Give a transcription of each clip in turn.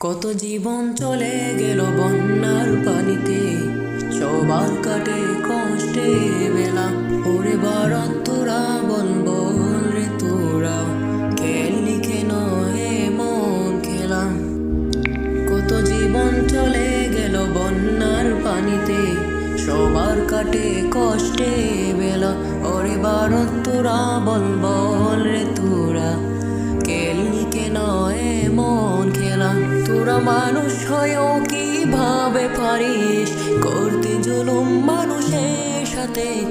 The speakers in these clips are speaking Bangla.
কত জীবন চলে গেল বন্যার পানিতে সবার কাটে কষ্টে বেলা। ওরে বারাত তোরা বল বল রে তোরা, খেল লিখে নয় মন খেলা। কত জীবন চলে গেল বন্যার পানিতে সবার কাটে কষ্টে বেলা। ওরে ভারত তোরা বল বল রে তোরা হয়েও কীভাবে পারিস? করতে জুলুম মানুষের সাথে।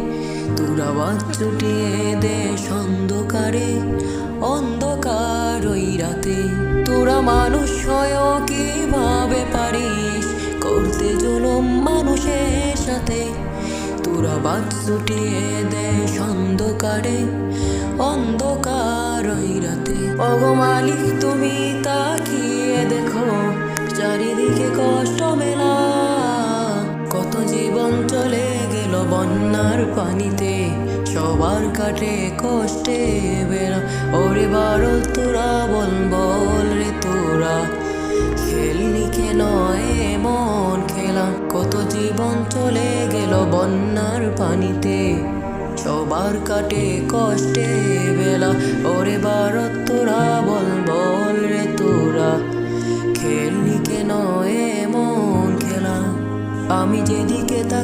তোরা বাচ্চুটিয়ে দেশ অন্ধকারে অন্ধকার ওই রাতে। তোরা মানুষ হয়েও কীভাবে পারিস? করতে জুলুম মানুষের সাথে। তোরা বাদ ছুটিয়ে দেশ অন্ধকারে অন্ধকার ওই রাতে। অগো মালিক, তুমি তাকিয়ে কত জীবন চলে গেল বন্যার পানিতে। সবার কাটে কষ্টে বেড়া। ওরে বারো তোরা বল বল রে তোরা। খেলনি কেন মন খেলা? কত জীবন চলে গেল বন্যার পানিতে। সবার কাটে কষ্টে বেলা। ওরে ভারত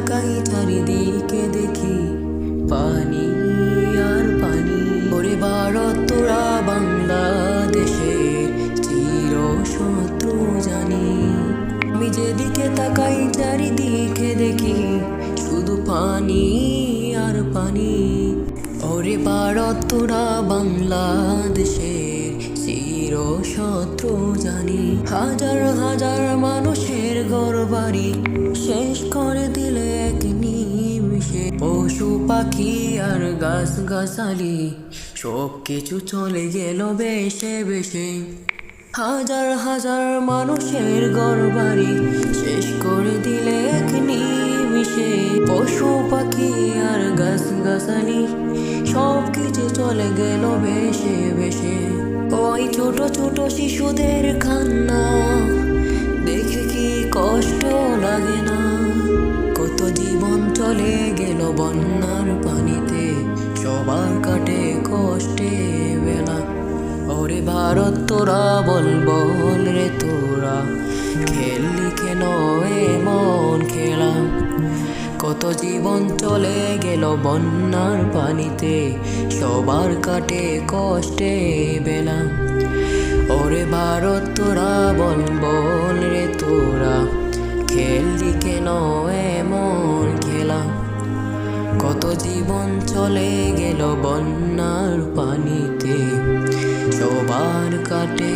তাকাই চারিদিকে দেখি, পানি আর পানি। ওরে ভারত, তোরা বাংলাদেশের চির শত্রু জানি। আমি যেদিকে তাকাই চারিদিকে দেখি, শুধু পানি আর পানি। ওরে ভারত, তোরা বাংলাদেশের চির শত্রু জানি। হাজার হাজার মানুষের ঘর বাড়ি শেষ করে নিমিষে পশু পাখি আর গাছ গাছালি সব কিছু চলে গেল বেশে বেশে। হাজার হাজার মানুষের ঘর বাড়ি শেষ করে দিলে এক নিমিষে। পশু পাখি আর গাছ গাছালি সব কিছু চলে গেল বেশে বেশে। ওই ছোট ছোট শিশুদের কান্না বন্যার পানিতে সবার কাটে কষ্টে বেলা। ওরে ভারত, তোরা বল বল রে তোরা, খেললি কেন মন খেলা? কত জীবন চলে গেল বন্যার পানিতে, সবার কাটে কষ্টে বেলা। ওরে ভারত, তোরা বল বল রে তোরা, খেললি কেন কত জীবন চলে গেল বন্যার পানিতে সবার কাটে